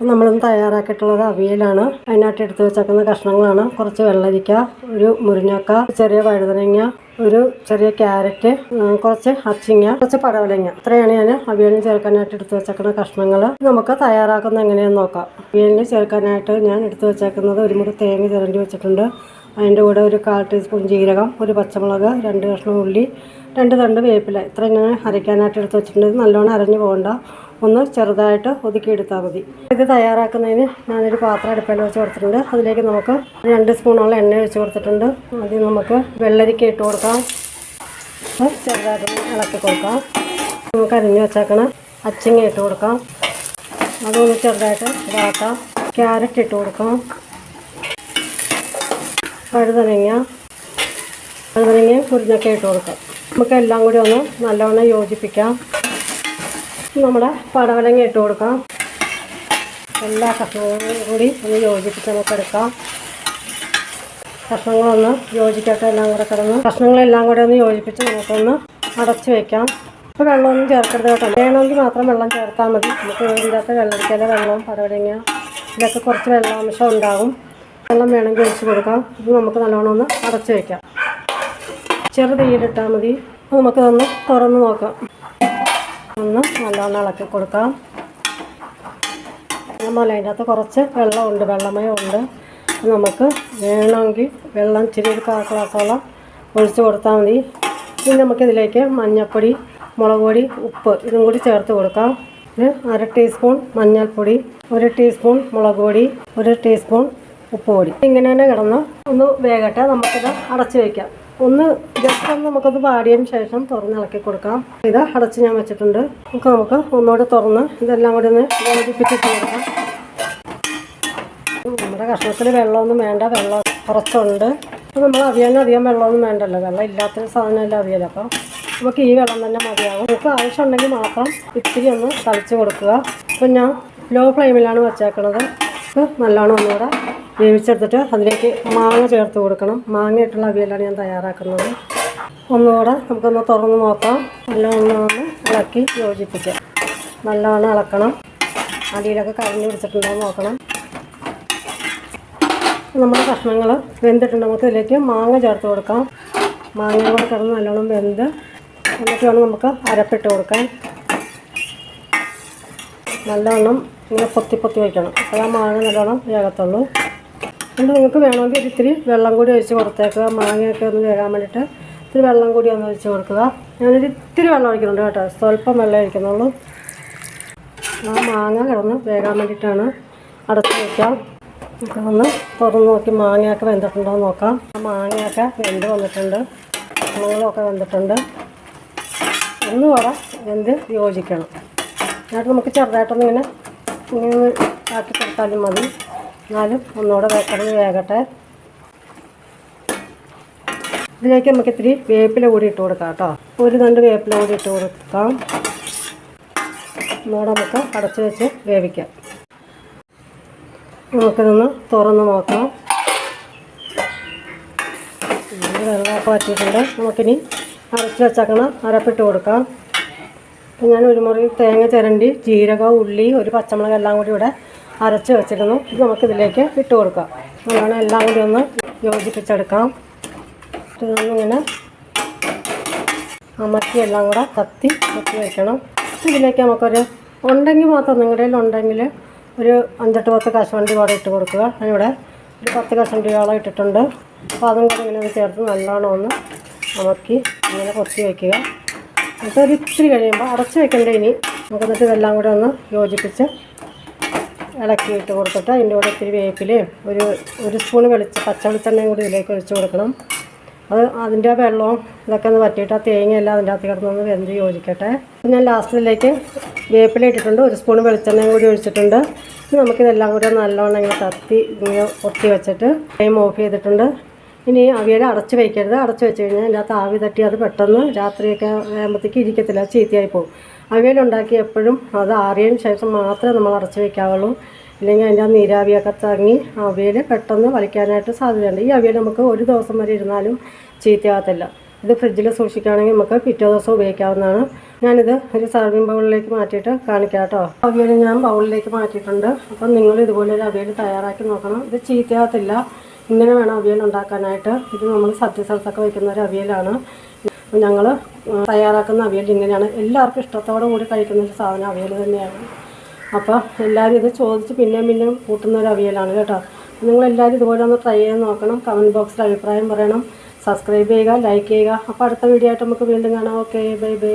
നമ്മളിന്ന് തയ്യാറാക്കിയിട്ടുള്ളത് അവിയലാണ്. അതിനായിട്ട് എടുത്ത് വെച്ചേക്കുന്ന കഷ്ണങ്ങളാണ്. കുറച്ച് വെള്ളരിക്ക ഒരു മുരിങ്ങക്ക ചെറിയ വഴുതനങ്ങ ഒരു ചെറിയ ക്യാരറ്റ് കുറച്ച് അച്ചിങ്ങ കുറച്ച് പടവലങ്ങ. ഇത്രയാണ് ഞാൻ അവിയലിന് ചേർക്കാനായിട്ട് എടുത്തു വെച്ചേക്കുന്ന കഷ്ണങ്ങൾ. നമുക്ക് തയ്യാറാക്കുന്ന എങ്ങനെയാണെന്ന് നോക്കാം. അവിയലിന് ചേർക്കാനായിട്ട് ഞാൻ എടുത്തു വെച്ചേക്കുന്നത് ഒരു മുറി തേങ്ങ ചിരണ്ടി വെച്ചിട്ടുണ്ട്. അതിന്റെ കൂടെ ഒരു കാൽ ടീസ്പൂൺ ജീരകം ഒരു പച്ചമുളക് രണ്ട് കഷ്ണം ഉള്ളി രണ്ട് തണ്ട് വേപ്പില. ഇത്ര ഞാൻ അരയ്ക്കാനായിട്ട് എടുത്ത് വെച്ചിട്ടുണ്ട്. നല്ലോണം അരഞ്ഞു പോകണ്ട. ഒന്ന് ചെറുതായിട്ട് ഒതുക്കിയെടുത്താൽ മതി. ഇത് തയ്യാറാക്കുന്നതിന് ഞാനൊരു പാത്രം അടുപ്പിൽ വെച്ച് കൊടുത്തിട്ടുണ്ട്. അതിലേക്ക് നമുക്ക് രണ്ട് സ്പൂണോളം എണ്ണ ഒഴിച്ച് കൊടുത്തിട്ടുണ്ട്. ആദ്യം നമുക്ക് വെള്ളരിക്ക ഇട്ട് കൊടുക്കാം. ചെറുതായിട്ട് ഇളക്കി കൊടുക്കാം. നമുക്ക് അരിഞ്ഞ് വെച്ചേക്കണ അച്ചിങ്ങ ഇട്ട് കൊടുക്കാം. അതൊന്ന് ചെറുതായിട്ട് ഇതാക്കാം ക്യാരറ്റ് ഇട്ട് കൊടുക്കാം. വഴുതനങ്ങ വഴുതനങ്ങയും കുരുന്നൊക്കെ ഇട്ട് കൊടുക്കാം. നമുക്ക് എല്ലാം കൂടി ഒന്ന് നല്ലവണ്ണം യോജിപ്പിക്കാം. നമ്മുടെ പടവലങ്ങ ഇട്ട് കൊടുക്കാം. എല്ലാ കഷ്ണങ്ങളും കൂടി ഒന്ന് യോജിപ്പിച്ച് നമുക്ക് എടുക്കാം കഷ്ണങ്ങളൊന്ന് യോജിക്കട്ടെ എല്ലാം കൂടെ കിടന്ന്. കഷ്ണങ്ങളെല്ലാം കൂടെ ഒന്ന് യോജിപ്പിച്ച് നമുക്കൊന്ന് അടച്ച് വെക്കാം. ഇപ്പോൾ വെള്ളമൊന്നും ചേർക്കരുത് കേട്ടോ. വേണമെങ്കിൽ മാത്രം വെള്ളം ചേർത്താൽ മതി. നമുക്ക് ഇതിന്റെ അകത്ത് വെള്ളരിക്കല വെള്ളവും പടവലങ്ങ ഇതൊക്കെ കുറച്ച് വെള്ളാംശം ഉണ്ടാകും. വെള്ളം വേണമെങ്കിൽ ഒഴിച്ച് കൊടുക്കാം. ഇത് നമുക്ക് നല്ലോണം ഒന്ന് അടച്ചു വയ്ക്കാം ചെറു തീയിലിട്ടാൽ മതി. നമുക്ക് നമുക്കതൊന്ന് തുറന്ന് നോക്കാം. ഒന്ന് നല്ലോണം ഇളക്കി കൊടുക്കാം. നമ്മൾ അതിന്റെ അകത്ത് കുറച്ച് വെള്ളമുണ്ട്. വെള്ളമയം ഉണ്ട് നമുക്ക് വേണമെങ്കിൽ വെള്ളം ഇച്ചിരി ഒരു കാ ഒഴിച്ച് കൊടുത്താൽ മതി. ഇനി നമുക്കിതിലേക്ക് മഞ്ഞൾപ്പൊടി മുളക് പൊടി ഉപ്പ് ഇതും കൂടി ചേർത്ത് കൊടുക്കാം. അര ടീസ്പൂൺ മഞ്ഞൾപ്പൊടി ഒരു ടീസ്പൂൺ മുളക് പൊടി ഒരു ടീസ്പൂൺ ഉപ്പ് പൊടി ഇങ്ങനെ തന്നെ കിടന്ന് ഒന്ന് വേകട്ടെ നമുക്കിത് അടച്ച് വയ്ക്കാം ഒന്ന് ജസ്റ്റ് ഒന്ന് നമുക്കത് വാടിയതിന് ശേഷം തുറന്ന് ഇളക്കി കൊടുക്കാം. ഇത് അടച്ച് ഞാൻ വെച്ചിട്ടുണ്ട്. നമുക്ക് നമുക്ക് ഒന്നുകൂടി തുറന്ന് ഇതെല്ലാം കൂടി ഒന്ന് യോജിപ്പിച്ചിട്ട് കൊടുക്കാം. നമ്മുടെ കഷ്ണത്തിൽ വെള്ളമൊന്നും വേണ്ട. വെള്ളം കുറച്ചുണ്ട്. അപ്പോൾ നമ്മൾ അവിയലിന് അധികം വെള്ളമൊന്നും വേണ്ടല്ലോ. വെള്ളം ഇല്ലാത്തൊരു സാധനമല്ല അവിയൽ അപ്പം നമുക്ക് ഈ വെള്ളം തന്നെ മതിയാകും നമുക്ക് ആവശ്യമുണ്ടെങ്കിൽ മാത്രം ഇത്തിരി ഒന്ന് തളിച്ച് കൊടുക്കുക. അപ്പം ഞാൻ ലോ ഫ്ലെയിമിലാണ് വെച്ചേക്കണത്. നല്ലോണം ഒന്നുകൂടെ വേവിച്ചെടുത്തിട്ട് അതിലേക്ക് മാങ്ങ ചേർത്ത് കൊടുക്കണം. മാങ്ങ ഇട്ടുള്ള അവിയലാണ് ഞാൻ തയ്യാറാക്കുന്നത്. ഒന്നുകൂടെ നമുക്കൊന്ന് തുറന്ന് നോക്കാം. നല്ലോണം ഒന്ന് ഇളക്കി യോജിപ്പിക്കാം. നല്ലോണം ഇളക്കണം. അടിയിലൊക്കെ കരഞ്ഞു പിടിച്ചിട്ടുണ്ടോ നോക്കണം. നമ്മുടെ കഷ്ണങ്ങൾ വെന്തിട്ടുണ്ട് നമുക്ക് ഇതിലേക്ക് മാങ്ങ ചേർത്ത് കൊടുക്കാം. മാങ്ങയും കൂടെ കിടന്ന് നല്ലോണം വെന്ത് എന്നിട്ട് വേണം നമുക്ക് അരപ്പിട്ട് കൊടുക്കാൻ. നല്ലോണം ഇങ്ങനെ പൊത്തി പൊത്തി വയ്ക്കണം. അപ്പോൾ ആ മാങ്ങ നല്ലോണം വേഗത്തുള്ളൂ എന്നിട്ട് നിങ്ങൾക്ക് വേണമെങ്കിൽ ഇത്തിരി വെള്ളം കൂടി ഒഴിച്ച് കൊടുത്തേക്കുക മാങ്ങയൊക്കെ ഒന്ന് വേകാൻ വേണ്ടിയിട്ട് ഇത്തിരി വെള്ളം കൂടി ഒന്ന് ഒഴിച്ച് കൊടുക്കുക. ഞാനൊരു ഇത്തിരി വെള്ളം ഒഴിക്കുന്നുണ്ട് കേട്ടോ സ്വല്പം വെള്ളം ഒഴിക്കുന്നുള്ളൂ. ആ മാങ്ങ കിടന്ന് വേകാൻ വേണ്ടിയിട്ടാണ് അടച്ച് വയ്ക്കാം. നമുക്കൊന്ന് തുറന്ന് നോക്കി മാങ്ങയൊക്കെ വെന്തിട്ടുണ്ടോ എന്ന് നോക്കാം. ആ മാങ്ങയൊക്കെ വെന്ത് വന്നിട്ടുണ്ട് കഷ്ണങ്ങളൊക്കെ വെന്തിട്ടുണ്ട്. ഒന്നുകൂടെ വെന്ത് യോജിക്കണം. എന്നിട്ട് നമുക്ക് ചെറുതായിട്ടൊന്ന് ഇങ്ങനെ ഇങ്ങനെ ആക്കി കൊടുത്താലും മതി. എന്നാലും ഒന്നുകൂടെ വെക്കണം വേകട്ടെ. ഇതിലേക്ക് നമുക്ക് ഇത്തിരി വേപ്പില കൂടി ഇട്ട് കൊടുക്കാം കേട്ടോ. ഒരു രണ്ട് വേപ്പില കൂടി ഇട്ട് കൊടുക്കാം. ഒന്നുകൂടെ നമുക്ക് അടച്ച് വെച്ച് വേവിക്കാം. നമുക്കിതൊന്ന് തുറന്ന് നോക്കാം. വെള്ളമൊക്കെ വറ്റിയിട്ടുണ്ട് നമുക്കിനി അരച്ച് വെച്ചേക്കണ. അരപ്പിട്ട് കൊടുക്കാം. ഞാൻ ഒരു മുറി തേങ്ങ ചിരണ്ടി ജീരകം ഉള്ളി ഒരു പച്ചമുളക് എല്ലാം കൂടി ഇവിടെ അരച്ച് വെച്ചിരുന്നു. ഇത് നമുക്കിതിലേക്ക് ഇട്ട് കൊടുക്കാം. നല്ലോണം എല്ലാം കൂടി ഒന്ന് യോജിപ്പിച്ചെടുക്കാം. ഇങ്ങനെ അമർത്തി എല്ലാം കൂടെ കത്തി കത്തി വയ്ക്കണം ഇതിലേക്ക് നമുക്കൊരു ഉണ്ടെങ്കിൽ മാത്രം നിങ്ങളുടെ ഉണ്ടെങ്കിൽ ഒരു അഞ്ചെട്ട് പത്ത് കശുവണ്ടി വാടക ഇട്ട് കൊടുക്കുക. അതിവിടെ ഒരു പത്ത് കശുവണ്ടിയോളം ഇട്ടിട്ടുണ്ട്. അപ്പോൾ അതും കൂടെ ഇങ്ങനെ ചേർത്ത് നല്ലോണം ഒന്ന് അമക്കി ഇങ്ങനെ കൊത്തി വയ്ക്കുക എന്നിട്ട് ഒരു ഇത്തിരി കഴിയുമ്പോൾ അടച്ച് വെക്കണ്ട ഇനി. നമുക്ക് എന്നിട്ട് ഇതെല്ലാം കൂടെ ഒന്ന് യോജിപ്പിച്ച് ഇളക്കി ഇട്ട് കൊടുത്തിട്ട് അതിന്റെ കൂടെ ഇത്തിരി വേപ്പിലയും ഒരു ഒരു സ്പൂൺ വെളിച്ച പച്ച വെളിച്ചെണ്ണയും കൂടി ഇതിലേക്ക് ഒഴിച്ച് കൊടുക്കണം. അത് അതിന്റെ വെള്ളവും ഇതൊക്കെ ഒന്ന് വറ്റിയിട്ട് ആ തേങ്ങയെല്ലാം അതിന്റെ അകത്ത് കിടന്നൊന്ന് വെന്ത് യോജിക്കട്ടെ. ഞാൻ ലാസ്റ്റിലേക്ക് വേപ്പില ഇട്ടിട്ടുണ്ട്. ഒരു സ്പൂൺ വെളിച്ചെണ്ണയും കൂടി ഒഴിച്ചിട്ടുണ്ട്. ഇനി നമുക്കിതെല്ലാം കൂടി നല്ലോണം ഇങ്ങനെ തത്തി ഇങ്ങനെ പൊത്തി വെച്ചിട്ട് ടൈം ഓഫ് ചെയ്തിട്ടുണ്ട്. ഇനി അവിയൽ അടച്ച് വയ്ക്കരുത് അടച്ച് വെച്ച് കഴിഞ്ഞാൽ അതിന്റെ അകത്ത് ആവി തട്ടി അത് പെട്ടെന്ന് രാത്രിയൊക്കെ ആകുമ്പോഴത്തേക്ക് ഇരിക്കത്തില്ല. ചീത്തയായി പോകും. അവിയൽ ഉണ്ടാക്കി എപ്പോഴും അത് ആറിയതിന് ശേഷം മാത്രമേ നമ്മൾ അടച്ചു വയ്ക്കാവുള്ളൂ ഇല്ലെങ്കിൽ അതിന്റെ ആ നീരാവിയൊക്കെ തങ്ങി അവിയൽ പെട്ടെന്ന് വലിക്കാനായിട്ട് സാധ്യതയുണ്ട്. ഈ അവിയൽ നമുക്ക് ഒരു ദിവസം വരെ ഇരുന്നാലും ചീത്തയാകത്തില്ല. ഇത് ഫ്രിഡ്ജിൽ സൂക്ഷിക്കുകയാണെങ്കിൽ നമുക്ക് പിറ്റേ ദിവസം ഉപയോഗിക്കാവുന്നതാണ്. ഞാനിത് ഒരു സർവിങ് ബൗളിലേക്ക് മാറ്റിയിട്ട് കാണിക്കാം കേട്ടോ. അവിയൽ ഞാൻ ബൗളിലേക്ക് മാറ്റിയിട്ടുണ്ട്. അപ്പം നിങ്ങൾ ഇതുപോലെ ഒരു അവിയൽ തയ്യാറാക്കി നോക്കണം. ഇത് ചീത്തയാകത്തില്ല. ഇങ്ങനെ വേണം അവിയൽ ഉണ്ടാക്കാനായിട്ട്. ഇത് നമ്മൾ സദ്യ സ്ഥലത്തൊക്കെ വയ്ക്കുന്ന ഒരു അവിയലാണ്. ഞങ്ങൾ തയ്യാറാക്കുന്ന അവിയൽ ഇങ്ങനെയാണ്. എല്ലാവർക്കും ഇഷ്ടത്തോടു കൂടി കഴിക്കുന്ന ഒരു സാധനം അവിയൽ തന്നെയാണ്. അപ്പോൾ എല്ലാവരും ഇത് ചോദിച്ച് പിന്നെയും പിന്നെയും കൂട്ടുന്ന ഒരു അവിയലാണ് കേട്ടോ. നിങ്ങളെല്ലാവരും ഇതുപോലെ ഒന്ന് ട്രൈ ചെയ്ത് നോക്കണം. കമന്റ് ബോക്സിൽ അഭിപ്രായം പറയണം. സബ്സ്ക്രൈബ് ചെയ്യുക ലൈക്ക് ചെയ്യുക. അപ്പോൾ അടുത്ത വീഡിയോ ആയിട്ട് നമുക്ക് വീണ്ടും കാണാം. Okay bye bye